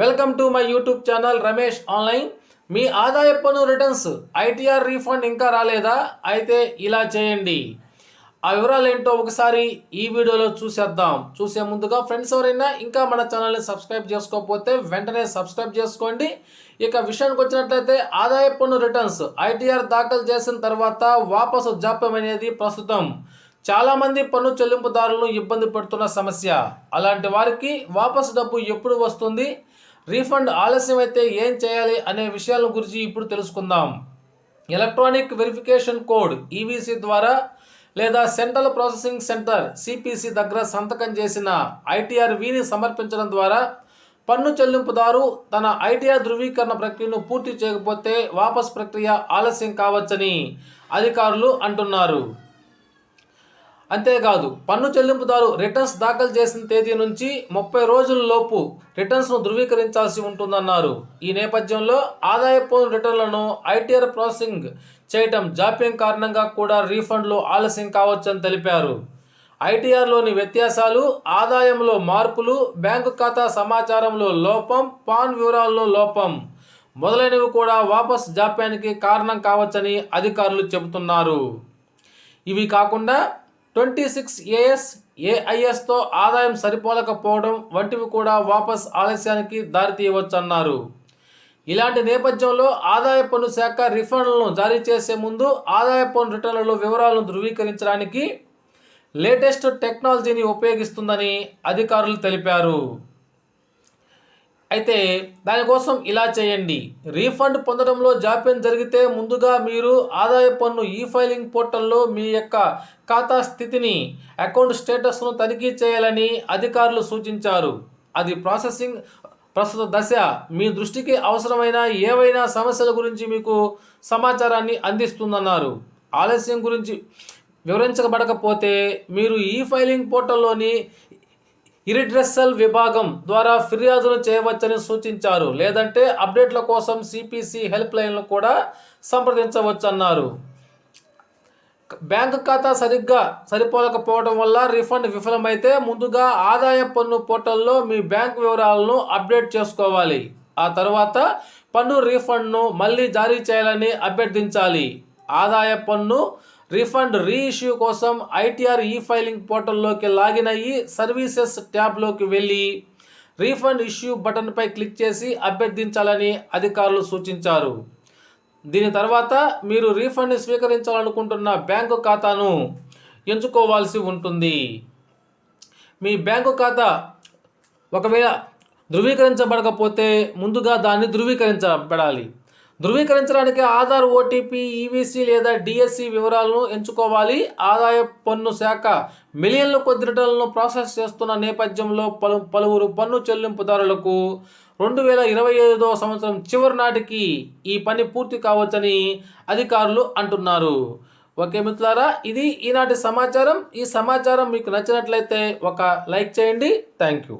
Welcome to my YouTube channel Ramesh online. మీ ఆదాయ పన్ను returns ITR refund ఇంకా రాలేదా? అయితే ఇలా చేయండి. ఆ వివరాలు ఏంటో ఒకసారి ఈ వీడియోలో చూసేద్దాం. చూసే ముందుగా ఫ్రెండ్స్ ఎవరైనా ఇంకా మన ఛానల్ని సబ్స్క్రైబ్ చేసుకోకపోతే వెంటనే సబ్స్క్రైబ్ చేసుకోండి. ఇక విషయానికి వచ్చినట్లయితే ఆదాయ పన్ను రిటర్న్స్ ఐటీఆర్ దాఖలు చేసిన తర్వాత వాపసు జాప్యం అనేది ప్రస్తుతం. చాలామంది పన్ను చెల్లింపుదారులను ఇబ్బంది పెడుతున్న సమస్య. అలాంటి వారికి వాపసు డబ్బు ఎప్పుడు వస్తుంది? రీఫండ్ ఆలస్యం అయితే ఏం చేయాలి అనే విషయాల గురించి ఇప్పుడు తెలుసుకుందాం. ఎలక్ట్రానిక్ వెరిఫికేషన్ కోడ్ ఈవీసీ ద్వారా లేదా సెంట్రల్ ప్రాసెసింగ్ సెంటర్ సిపిసి దగ్గర సంతకం చేసిన ఐటీఆర్ విని సమర్పించడం ద్వారా పన్ను చెల్లింపుదారు తన ఐటీఆర్ ధృవీకరణ ప్రక్రియను పూర్తి చేయకపోతే వాపస్ ప్రక్రియ ఆలస్యం కావచ్చని అధికారులు అంటున్నారు. అంతేకాదు పన్ను చెల్లింపుదారు రిటర్న్స్ దాఖలు చేసిన తేదీ నుంచి ముప్పై రోజుల్లోపు రిటర్న్స్ను ధృవీకరించాల్సి ఉంటుందన్నారు. ఈ నేపథ్యంలో ఆదాయ పన్ను రిటర్న్లను ఐటీఆర్ ప్రాసెసింగ్ చేయటం జాప్యం కారణంగా కూడా రీఫండ్లు ఆలస్యం కావచ్చని తెలిపారు. ఐటీఆర్లోని వ్యత్యాసాలు ఆదాయంలో మార్పులు బ్యాంకు ఖాతా సమాచారంలో లోపం పాన్ వివరాల్లో లోపం మొదలైనవి కూడా వాపస్ జాప్యానికి కారణం కావచ్చని అధికారులు చెబుతున్నారు. ఇవి కాకుండా ట్వంటీ సిక్స్ ఏఎస్ ఏఐఎస్తో ఆదాయం సరిపోలకపోవడం వంటివి కూడా వాపస్ ఆలస్యానికి దారితీయవచ్చన్నారు. ఇలాంటి నేపథ్యంలో ఆదాయ పన్ను శాఖ రిఫండ్లను జారీ చేసే ముందు ఆదాయ పన్ను రిటర్నుల వివరాలను ధృవీకరించడానికి లేటెస్ట్ టెక్నాలజీని ఉపయోగిస్తుందని అధికారులు తెలిపారు. అయితే దానికోసం ఇలా చేయండి. రీఫండ్ పొందడంలో జాప్యం జరిగితే ముందుగా మీరు ఆదాయ పన్ను ఈ ఫైలింగ్ పోర్టల్లో మీ యొక్క ఖాతా స్థితిని అకౌంట్ స్టేటస్ను తనిఖీ చేయాలని అధికారులు సూచించారు. అది ప్రాసెసింగ్ ప్రస్తుత దశ. మీ దృష్టికి అవసరమైన ఏవైనా సమస్యల గురించి మీకు సమాచారాన్ని అందిస్తుందన్నారు. ఆలస్యం గురించి వివరించబడకపోతే మీరు ఈ ఫైలింగ్ పోర్టల్లోని ఇరిడ్రెస్సల్ విభాగం ద్వారా ఫిర్యాదులు చేయవచ్చని సూచించారు. లేదంటే అప్డేట్ల కోసం సిపిసి హెల్ప్ లైన్లు కూడా సంప్రదించవచ్చన్నారు. బ్యాంకు ఖాతా సరిగ్గా సరిపోలకపోవడం వల్ల రిఫండ్ విఫలమైతే ముందుగా ఆదాయ పన్ను పోర్టల్లో మీ బ్యాంక్ వివరాలను అప్డేట్ చేసుకోవాలి. ఆ తర్వాత పన్ను రీఫండ్ను మళ్ళీ జారీ చేయాలని అభ్యర్థించాలి. ఆదాయ పన్ను రీఫండ్ రీఇష్యూ కోసం ఐటీఆర్ ఈ ఫైలింగ్ పోర్టల్లోకి లాగిన్ అయ్యి సర్వీసెస్ ట్యాబ్లోకి వెళ్ళి రీఫండ్ ఇష్యూ బటన్పై క్లిక్ చేసి అభ్యర్థించాలని అధికారులు సూచించారు. దీని తర్వాత మీరు రీఫండ్ స్వీకరించాలనుకుంటున్న బ్యాంకు ఖాతాను ఎంచుకోవాల్సి ఉంటుంది. మీ బ్యాంకు ఖాతా ఒకవేళ ధృవీకరించబడకపోతే ముందుగా దాన్ని ధృవీకరించబడాలి. ధృవీకరించడానికి ఆధార్ ఓటీపీ ఈవీసీ లేదా డిఎస్సి వివరాలను ఎంచుకోవాలి. ఆదాయ పన్ను శాఖ మిలియన్ల కొద్ది రిటర్న్లను ప్రాసెస్ చేస్తున్న నేపథ్యంలో పలు పలువురు పన్ను చెల్లింపుదారులకు రెండు వేల ఇరవై ఐదో సంవత్సరం చివరి నాటికి ఈ పని పూర్తి కావచ్చని అధికారులు అంటున్నారు. ఓకే మిత్రులారా ఇది ఈనాటి సమాచారం. ఈ సమాచారం మీకు నచ్చినట్లయితే ఒక లైక్ చేయండి. Thank you.